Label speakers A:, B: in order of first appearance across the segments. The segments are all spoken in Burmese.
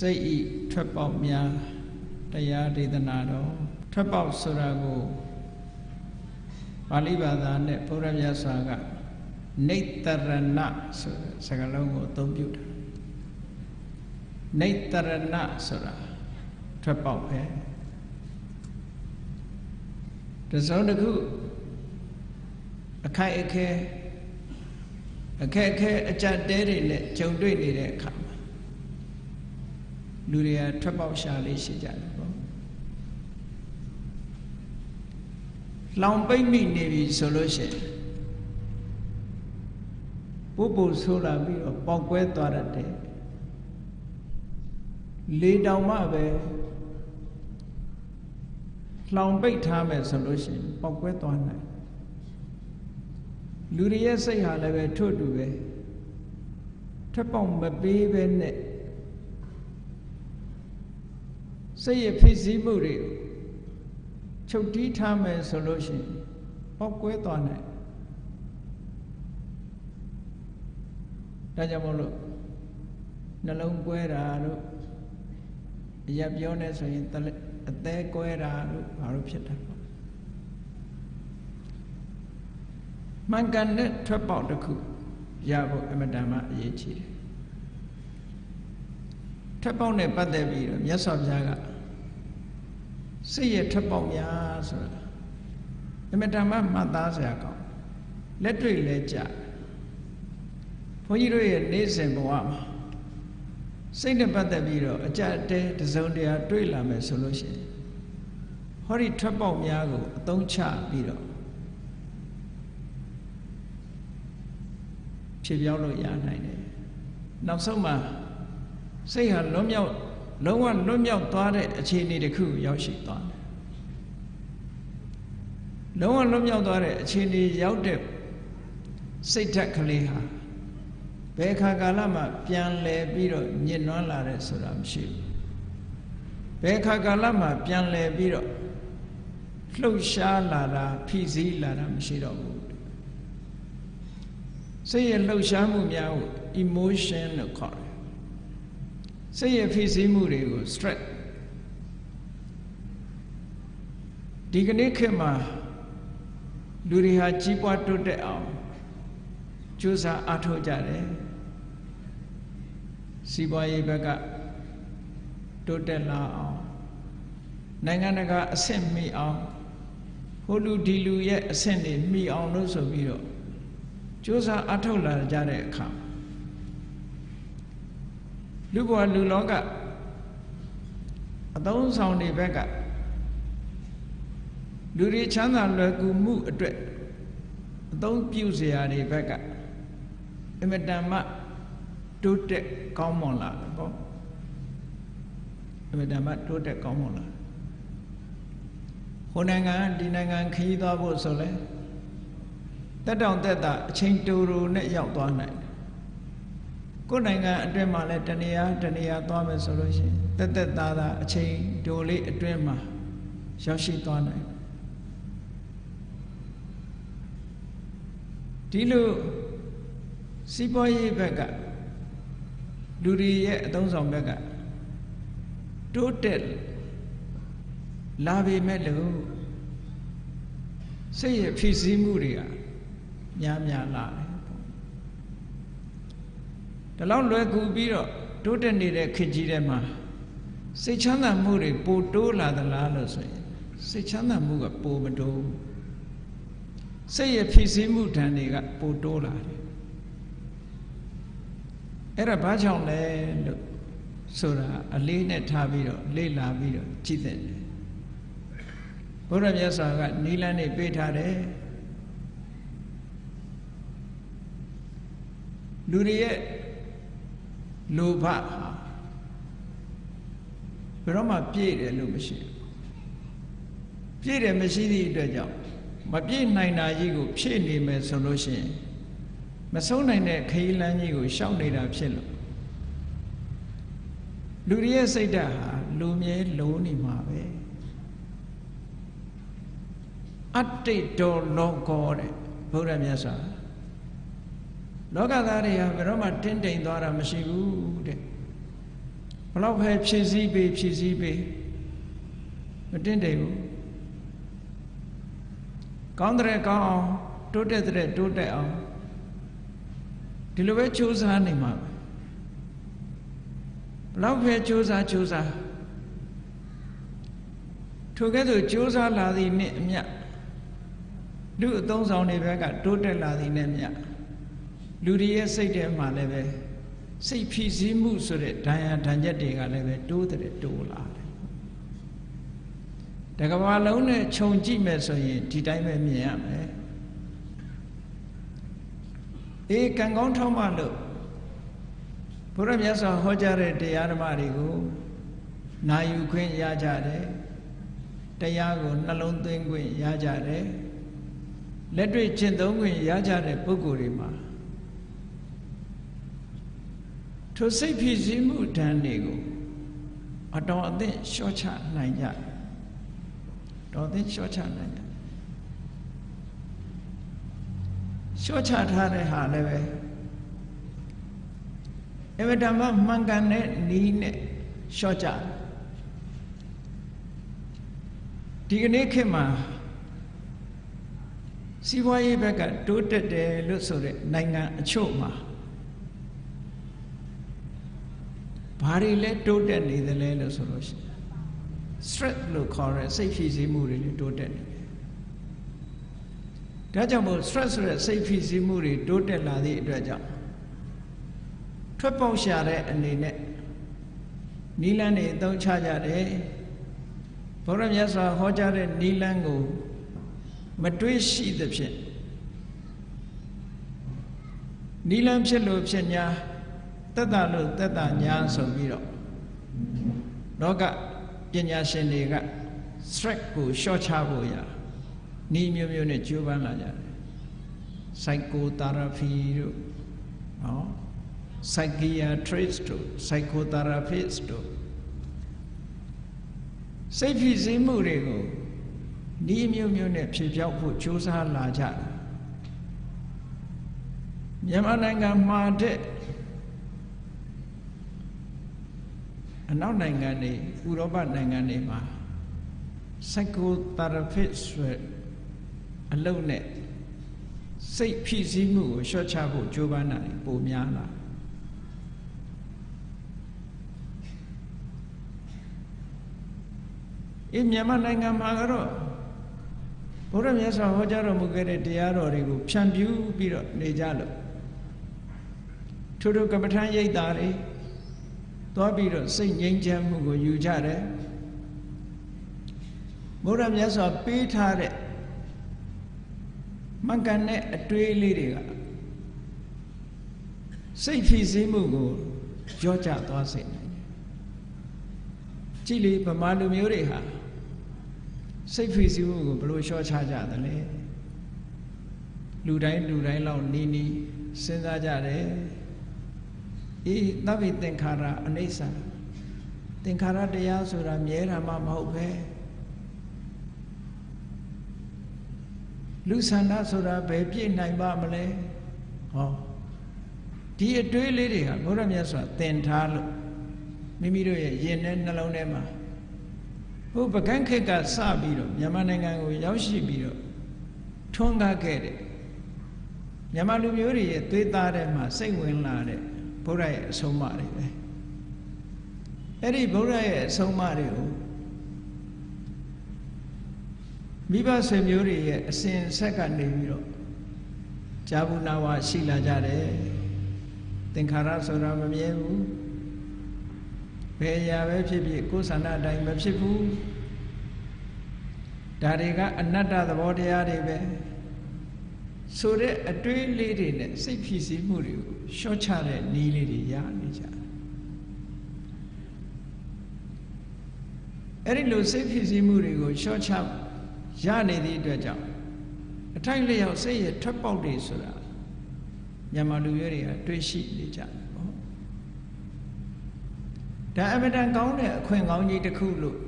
A: စိတ်ဤထွက်ပေါက်များတရားဒေသနာတော်ထွက်ပေါက်ဆိုတာကိုပါဠိဘာသာနဲ့ဘုရားမြတ်စွာကနေတရဏဆိုတဲ့စကားလုံးကိုအသုံးပြုတာနေတရဏဆိုတာထွက်ပေါက်ပဲတစုံတစ်ခုအခိုက်အခဲအခက်အခဲအကြက်တဲတွေနဲ့ကြုံတွေ့နေတဲ့အခါမှာ လူတွေကထွက်ပေါက်ရှာလေးရှိကြတယ်ပေါ့လောင်ပိတ်မိနေပြီဆိုလို့ရှိရင်ပုပ်ပုဆိုးလာပြီးတော့ပေါက်ကွဲသွားတတ်တယ်လေတောင်မှပဲလောင်ပိတ်ထားမယ်ဆိုလို့ရှိရင်ပေါက်ကွဲသွားနိုင်လူတွေရဲ့စိတ်ဟာလည်းပဲထို့တူပဲထပ်ပေါက်မပေးပဲနဲ့ စိတ်ရဲ့ဖြစ်စည်းမှုတွေချုပ်တီးထားမယ်ဆိုလို့ရှိရင်ပေါက်ကွဲသွားနိုင်ဒါကြောင့်မို့လို့နှလုံးကွဲတာတို့အရပြောနေဆိုရင်အသေးကွဲတာတို့ဘာလို့ဖြစ်တာပေါ့မှန်ကန်တဲ့ထွက်ပေါက်တစ်ခုရဖို့အမတန်မှအရေးကြီးတယ်ထွက်ပေါက်နဲ့ပတ်သက်ပြီးတော့မြတ်စွာဘုရားက စိတ်ရဲ့ထွက်ပေါက်များဆိုတာအမတန်မှမှတ်သားစရာကောင်းလက်တွေ့လဲကြဘုန်းကြီးတို့ရဲ့နေ့စဉ်ဘဝမှာစိတ်နဲ့ပတ်သက်ပြီးတော့အကြအတဲတစုံတရာတွေ့လာမယ်ဆိုလို့ရှိရင်ဟောဒီထွက်ပေါက်များကိုအသုံးချပြီးတော့ဖြည့်ပြောင်းလို့ရနိုင်တယ်နောက်ဆုံးမှာစိတ်ဟာလွတ်မြောက် လုံးဝလွတ်မြောက်သွားတဲ့အခြေအနေတစ်ခုရောက်ရှိသွားတယ်လုံးဝလွတ်မြောက်သွားတဲ့အခြေအနေရောက်တဲ့စိတ်ဓာတ်ကလေးဟာဘယ်ခါကာလမှပြန်လဲပြီးတော့ညစ်နွမ်းလာတဲ့ဆိုတာမရှိဘူးဘယ်ခါကာလမှပြန်လဲပြီးတော့လှုပ်ရှားလာတာဖိစီးလာတာမရှိတော့ဘူးစိတ်ရဲ့လှုပ်ရှားမှုများကို emotion လို့ခေါ်တယ် စိတ်ရဲ့ဖိစီးမှုတွေကို stress ဒီကနေ့ခေတ်မှာလူတွေဟာကြီးပွားတိုးတက်အောင်ကြိုးစားအားထုတ်ကြတယ်စီးပွားရေးဘက်ကတိုးတက်လာအောင်နိုင်ငံတကာအဆင့်မီအောင်ဟိုလူဒီလူရဲ့အဆင့်တွေမီအောင်လို့ဆိုပြီးတော့ကြိုးစားအထောက်လာကြတဲ့အခါ လူဘဝလူလောကအသုံးဆောင်တွေဘက်ကလူတွေချမ်းသာလွယ်ကူမှုအတွက်အသုံးပြုစရာတွေဘက်ကအမတန်မှတိုးတက်ကောင်းမွန်လာတယ်ပေါ့အမတန်မှတိုးတက်ကောင်းမွန်လာဟိုနိုင်ငံဒီနိုင်ငံခရီးသွားဖို့ဆိုလဲတက်တောင်တက်တာအချိန်တူတူနဲ့ရောက်သွားနိုင်တယ် ကိုယ်နိုင်ငံအတွင်းမှာလည်းတနေရာတနေရာသွားမယ်ဆိုလို့ရှိရင်တက်တက်သားသားအချိန်တူလေးအတွင်းမှာရောက်ရှိသွားနိုင်ဒီလိုစီးပွားရေးဘက်ကလူတွေရဲ့အသုံးဆောင်ဘက်ကတိုးတက်လာပေမဲ့လို့စိတ်ရဲ့ဖြစ်စည်းမှုတွေကများများလာတယ်ပေါ့ ဒါလောက်လွယ်ကူပြီးတော့တိုးတက်နေတဲ့ခေတ်ကြီးထဲမှာစိတ်ချမ်းသာမှုတွေပိုတိုးလာသလားလို့ဆိုရင်စိတ်ချမ်းသာမှုကပိုမတိုးစိတ်ရဲ့ဖြစ်စည်းမှုဓာတ်တွေကပိုတိုးလာတယ်အဲ့ဒါဘာကြောင့်လဲလို့ဆိုတာအလေးနဲ့ထားပြီးတော့လေ့လာပြီးတော့ကြည့်တဲ့ဘုရားမြတ်စွာကနီလန်းနေပေးထားတယ်လူတွေရဲ့ လောဘဟာဘယ်တော့မှပြည့်တယ်လို့မရှိဘူးပြည့်တယ်မရှိသည့်အတွက်ကြောင့်မပြည့်နိုင်တာကြီးကိုဖြည့်နေမယ်ဆိုလို့ရှိရင်မဆုံးနိုင်တဲ့ခရီးလမ်းကြီးကိုရှောက်နေတာဖြစ်လို့လူတွေရဲ့စိတ်ဓာတ်ဟာလူမြဲလုံးနေမှာပဲအတ္တိတောလောကောတဲ့ဘုရားမြတ်စွာ လောကသားတွေဟာဘယ်တော့မှတင်းတိမ်သွားတာမရှိဘူးတဲ့ဘလောက်ပဲဖြည့်ဆည်းပေးဖြည့်ဆည်းပေးမတင်တယ်ဘူးကောင်းတဲ့ကောင်းအောင်တိုးတက်တဲ့တိုးတက်အောင်ဒီလိုပဲကြိုးစားနေမှာဘလောက်ပဲကြိုးစားကြိုးစားထိုကဲ့သို့ကြိုးစားလာသည်နှင့်အမျှလူအသုံးဆောင်တွေဘက်ကတိုးတက်လာသည်နဲ့မျှ လူတွေရဲ့စိတ်ထဲမှာလည်းပဲစိတ်ဖြစ်စည်းမှုဆိုတဲ့ဒဏ်ရာဒဏ်ချက်တွေကလည်းပဲတိုးတဲ့တိုးလာတယ်တကဘာလုံးနဲ့ခြုံကြည့်မယ်ဆိုရင်ဒီတိုင်းပဲမြင်ရမယ်အေးကံကောင်းထောက်မှလို့ဘုရားမြတ်စွာဟောကြားတဲ့တရားဓမ္မတွေကိုနာယူခွင့်ရကြတယ်တရားကိုနှလုံးသွင်းခွင့်ရကြတယ်လက်တွေ့ကျင့်သုံးခွင့်ရကြတဲ့ပုဂ္ဂိုလ်တွေမှာ ထိုစိတ်ဖြစ်စည်းမှုတန်းတွေကိုအတော်အသင့်လျှော့ချနိုင်ကြတော်သင့်လျှော့ချနိုင်ကြလျှော့ချထားတဲ့ဟာလည်းပဲအဝတ္တမမှန်ကန်တဲ့နီးနဲ့လျှော့ချဒီကနေ့ခေတ်မှာစီးပွားရေးဘက်ကတိုးတက်တယ်လို့ဆိုတဲ့နိုင်ငံအချို့မှာ ဘာတွေလဲတိုးတက်နေသလဲလို့ဆိုလို့ရှိရင် stress လို့ခေါ်တဲ့စိတ်ဖြစ်စည်းမှုတွေလည်းတိုးတက်နေတယ်။ဒါကြောင့်မို့ stress ဆိုတဲ့စိတ်ဖြစ်စည်းမှုတွေတိုးတက်လာသည့်အတွက်ကြောင့်ထွက်ပေါက်ရှာတဲ့အနေနဲ့နီလန်းတွေအသုံးချကြတယ်။ဘုရားမြတ်စွာဟောကြားတဲ့နီလန်းကိုမတွေးရှိသဖြင့်နီလန်းဖြစ်လို့ဖြစ်ညာ တက်တာလို့တက်တာညာဆိုပြီးတော့လောကပညာရှင်တွေက stress ကိုရှော့ချဖို့ရဤမျိုးမျိုးနဲ့ကြိုးပမ်းလာကြတယ် psychotherapy တို့ဟော psychiatrist တို့ psychotherapist တို့စိတ်ဖြစ်စည်းမှုတွေကိုဤမျိုးမျိုးနဲ့ဖြေပြောက်ဖို့ကြိုးစားလာကြတယ်မြန်မာနိုင်ငံမှာတဲ့ အနောက်နိုင်ငံတွေဥရောပနိုင်ငံတွေမှာ psychotherapist ဆိုအလုပ်နဲ့စိတ်ဖြစ်စည်းမှုကိုလျှော့ချဖို့ကြိုးပမ်းတာပိုများလာအေးမြန်မာနိုင်ငံမှာကတော့ဘုရားမြတ်စွာဟောကြားတော်မူခဲ့တဲ့တရားတော်တွေကိုဖြန့်ဖြူးပြီးတော့နေကြလို့ထို့ထို့ကမ္မထမ်းရိပ်တာတွေ သွားပြီးတော့စိတ်ငြိမ်းချမ်းမှုကိုယူကြတယ်ဘုရားမြတ်စွာပေးထားတဲ့မှန်ကန်တဲ့အတွေးလေးတွေကစိတ်ဖြစ်စည်းမှုကိုကြောကြသွားစေနိုင်တယ်ကြည်လေဗမာလူမျိုးတွေဟာစိတ်ဖြစ်စည်းမှုကိုဘယ်လိုလျှော့ချကြသလဲလူတိုင်းလူတိုင်းလောက်နီးနီးစဉ်းစားကြတယ် အေးသဗ္ဗေသင်္ခါရအနိစ္စသင်္ခါရတရားဆိုတာမြဲတာမှမဟုတ်ပဲလူဆန္ဒဆိုတာဘယ်ပြည့်နိုင်ပါမလဲဟောဒီအတွေးလေးတွေဟာဘုရားမြတ်စွာသင်ထားလို့မိမိတို့ရဲ့ရင်ထဲနှလုံးထဲမှာဟိုပကန်းခေတ်ကစပြီးတော့မြန်မာနိုင်ငံကိုရောက်ရှိပြီးတော့ထွန်းကားခဲ့တဲ့မြန်မာလူမျိုးတွေရဲ့သွေးသားထဲမှာစိတ်ဝင်လာတဲ့ ဘုရားရဲ့အဆုံးအမတွေပဲအဲ့ဒီဘုရားရဲ့အဆုံးအမတွေကိုမိဘဆွေမျိုးတွေရဲ့အစဉ်ဆက်ကနေပြီးတော့ဇာဘူးနာဝရှိလာကြတယ်သင်္ခါရဆိုတာမမြဲဘူးဘယ်ရာပဲဖြစ်ဖြစ်ကိုယ်ဆန္ဒအတိုင်းမဖြစ်ဘူးဒါတွေကအနတ္တသဘောတရားတွေပဲ ဆိုတဲ့အတွေးလေးတွေနဲ့စိတ်ဖြစ်စည်းမှုတွေကိုရှော့ချတဲ့နည်းလေးတွေရနေကြတယ်အဲ့ဒီလိုစိတ်ဖြစ်စည်းမှုတွေကိုရှော့ချရနေသည့်အတွက်ကြောင့်အထိုက်လျောက်စိတ်ရဲ့ထွက်ပေါက်တွေဆိုတာမြန်မာလူမျိုးတွေကတွေးရှိနေကြတယ်ပေါ့ဒါအမတန်ကောင်းတဲ့အခွင့်ကောင်းကြီးတစ်ခုလို့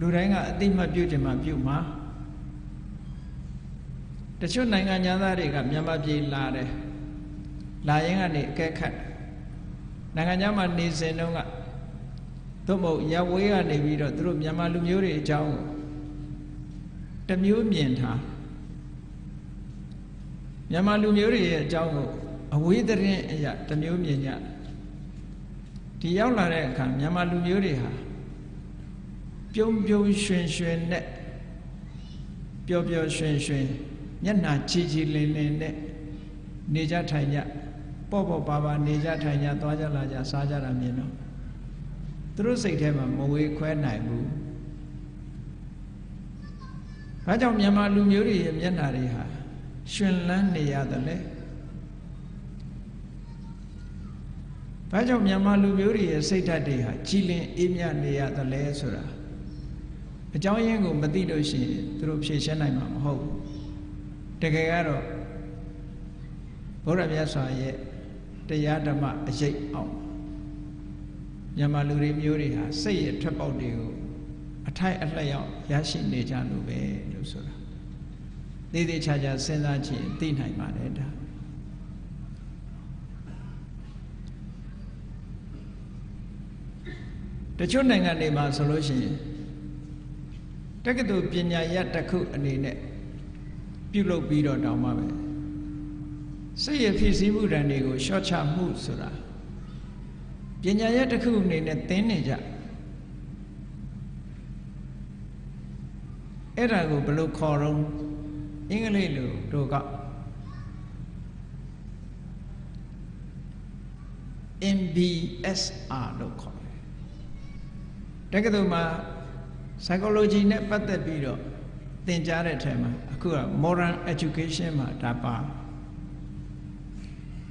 A: လူတိုင်းကအသိမှတ်ပြုခြင်းမှပြုမှာ တချို့နိုင်ငံသားတွေကမြန်မာပြည်လာတယ်လာရင်ကနေအကဲခတ်နိုင်ငံခြားမှာနေစဉ်တုန်းကသို့မဟုတ်ရဝေးကနေပြီးတော့သူတို့မြန်မာလူမျိုးတွေအကြောင်းတစ်မျိုးမြင်ထားမြန်မာလူမျိုးတွေရဲ့အကြောင်းကိုအဝေးသတင်းအရာတစ်မျိုးမြင်ကြဒီရောက်လာတဲ့အခါမြန်မာလူမျိုးတွေဟာပြုံးပြုံးရွှင်ရွှင်နဲ့ပျော်ပျော်ရွှင်ရွှင် မျက်နှာချီချီလင်းလင်းနဲ့နေကြထိုင်ကြပေါ့ပေါ့ပါပါနေကြထိုင်ကြသွားကြလာကြစားကြတာမြင်တော့သူတို့စိတ်ထဲမှာမဝေခွဲနိုင်ဘူး။ဘာကြောင့်မြန်မာလူမျိုးတွေရဲ့မျက်နှာတွေဟာရှင်လန်းနေရတယ်လဲ။ဘာကြောင့်မြန်မာလူမျိုးတွေရဲ့စိတ်ဓာတ်တွေဟာကြည်လင်အေးမြနေရတယ်လဲဆိုတာအကြောင်းရင်းကိုမသိလို့ရှိရင်သူတို့ဖြေရှင်းနိုင်မှာမဟုတ်ဘူး။ တကယ်ကတော့ဘုရားမြတ်စွာရဲ့တရားဓမ္မအရေးအောင်မြန်မာလူတွေမျိုးတွေဟာစိတ်ရထွက်ပေါက်တွေကိုအထိုက်အလျောက်ရရှိနေကြလို့ပဲလို့ဆိုတာသေးသေးချာချာစဉ်းစားကြည့်သိနိုင်ပါတယ်ဒါတချို့နိုင်ငံတွေမှာဆိုလို့ရှိရင်တက္ကသိုလ်ပညာရပ်တစ်ခုအနေနဲ့ ပြုလုပ်ပြီးတော့တောင်းပါပဲစိတ်ရဖြစ်စည်းမှုတန်တွေကိုရှော့ချမှုဆိုတာပညာရပ်တစ်ခုအနေနဲ့သင်နေကြအဲ့ဒါကိုဘယ်လိုခေါ်တော့အင်္ဂလိပ်လိုတို့က MBSR လို့ခေါ်တယ်တက္ကသိုလ်မှာ psychology နဲ့ပတ်သက်ပြီးတော့ သင်ကြားတဲ့အထက်မှာအခုက modern education မှာဒါပါ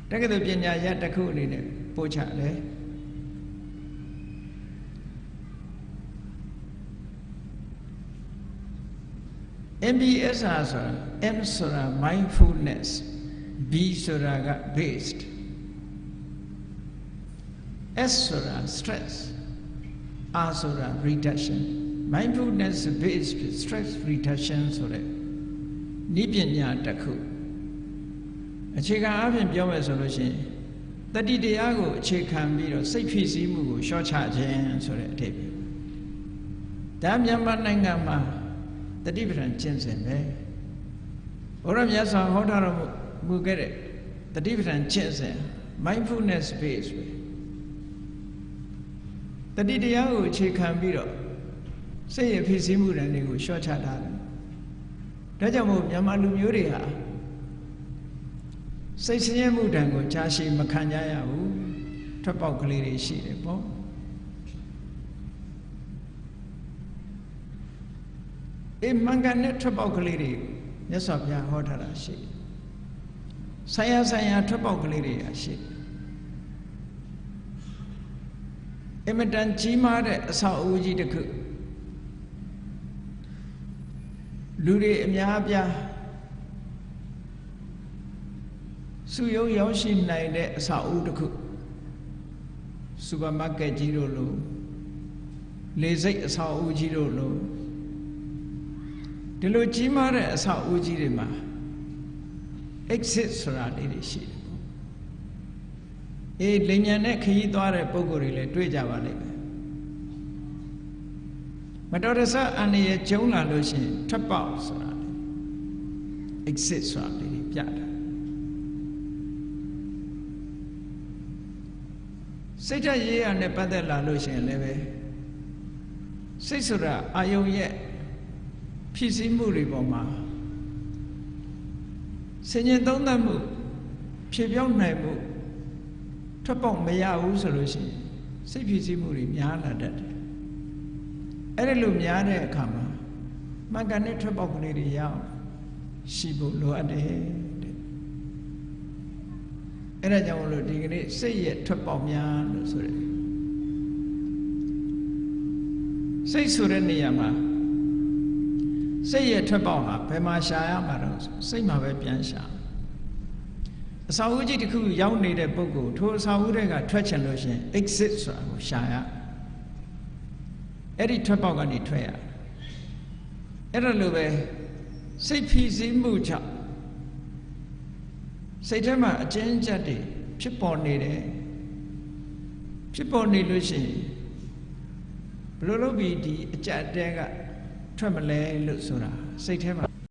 A: တက္ကသိုလ်ပညာရပ်တစ်ခုအနေနဲ့ပို့ချတယ် MBSR ဆိုတာ M ဆိုတာ mindfulness B ဆိုတာက based S ဆိုတာ stress R ဆိုတာ reduction mindfulness based stress reduction ဆိုတဲ့ဤပညာတစ်ခုအခြေခံအပြင်ပြောမယ်ဆိုလို့ရှိရင်တတိတရားကိုအခြေခံပြီးတော့စိတ်ဖြစ်စည်းမှုကိုရှော့ချခြင်းဆိုတဲ့အဓိပ္ပာယ်ဒါမြန်မာနိုင်ငံမှာတတိပဌံကျင့်စဉ်ပဲဘုရားမြတ်စွာဟောထားတော်မူခဲ့တဲ့တတိပဌံကျင့်စဉ် mindfulness base ပဲတတိတရားကိုအခြေခံပြီးတော့ စိတ်ရဖြစ်စည်းမှုတွေကိုရှော့ချထားတယ်ဒါကြောင့်မို့မြန်မာလူမျိုးတွေဟာစိတ်ဆင်းရဲမှုတံကိုကြာရှည်မခံကြရဘူးထွက်ပေါက်ကလေးတွေရှိတယ်ပေါ့အေးမင်္ဂနဲ့ထွက်ပေါက်ကလေးတွေမြတ်စွာဘုရားဟောထားတာရှိတယ်ဆိုင်ရာဆိုင်ရာထွက်ပေါက်ကလေးတွေရှိတယ်အမတန်ကြီးမားတဲ့အဆောက်အဦကြီးတစ်ခု လူတွေအများအပြားစုယုံရောက်ရှိနိုင်တဲ့အဆောက်အဦတစ်ခုစူပါမားကတ်ကြီးတို့လိုလေစိတ်အဆောက်အဦကြီးတို့လိုဒီလိုကြီးမားတဲ့အဆောက်အဦကြီးတွေမှာ exit ဆိုတာလေးတွေရှိတယ်ပေါ့အေးလိမ်ညာနဲ့ခရီးသွားတဲ့ပုံကိုယ်တွေလည်းတွေ့ကြပါလိမ့်မယ် မတော်တဆအန္တရာယ်ကျုံလာလို့ရှိရင်ထွက်ပေါက်ဆိုတာလေ exit ဆိုတာလေးတွေပြတာစိတ်ဓာတ်ရေးရနဲ့ပတ်သက်လာလို့ရှိရင်လည်းပဲစိတ်ဆိုတာအာယုံရဲ့ဖြစ်စည်းမှုတွေပေါ်မှာဆင်ញင်သုံးသပ်မှုဖြေပြောင်းနိုင်မှုထွက်ပေါက်မရဘူးဆိုလို့ရှိရင်စိတ်ဖြစ်စည်းမှုတွေများလာတတ်တယ် အဲ့ဒါလို့များတဲ့အခါမှာမင်္ဂန်နဲ့ထွက်ပေါက်ကလေးတွေရအောင်ရှိဖို့လိုအပ်တယ်တဲ့အဲ့ဒါကြောင့်လို့ဒီကနေ့စိတ်ရဲ့ထွက်ပေါက်များလို့ဆိုတယ်စိတ်ဆိုတဲ့နေရာမှာစိတ်ရဲ့ထွက်ပေါက်ဟာဘယ်မှာရှာရမှာတော့စိတ်မှာပဲပြန်ရှာအစာဦးကြီးတစ်ခုရောက်နေတဲ့ပုဂ္ဂိုလ်ထိုအစာဦးတွေကထွက်ချင်လို့ရှင် exit ဆိုတာကိုရှာရ အဲ့ဒီထွက်ပေါက်ကနေထွက်ရအဲ့ဒါလိုပဲစိတ်ဖိစီးမှုကြောင့်စိတ်ထဲမှာအကျဉ်းချက်တွေဖြစ်ပေါ်နေတယ်ဖြစ်ပေါ်နေလို့ရှိရင်ဘယ်လိုလုပ်ပြီးဒီအကြက်တဲကထွက်မလဲလို့ဆိုတာစိတ်ထဲမှာ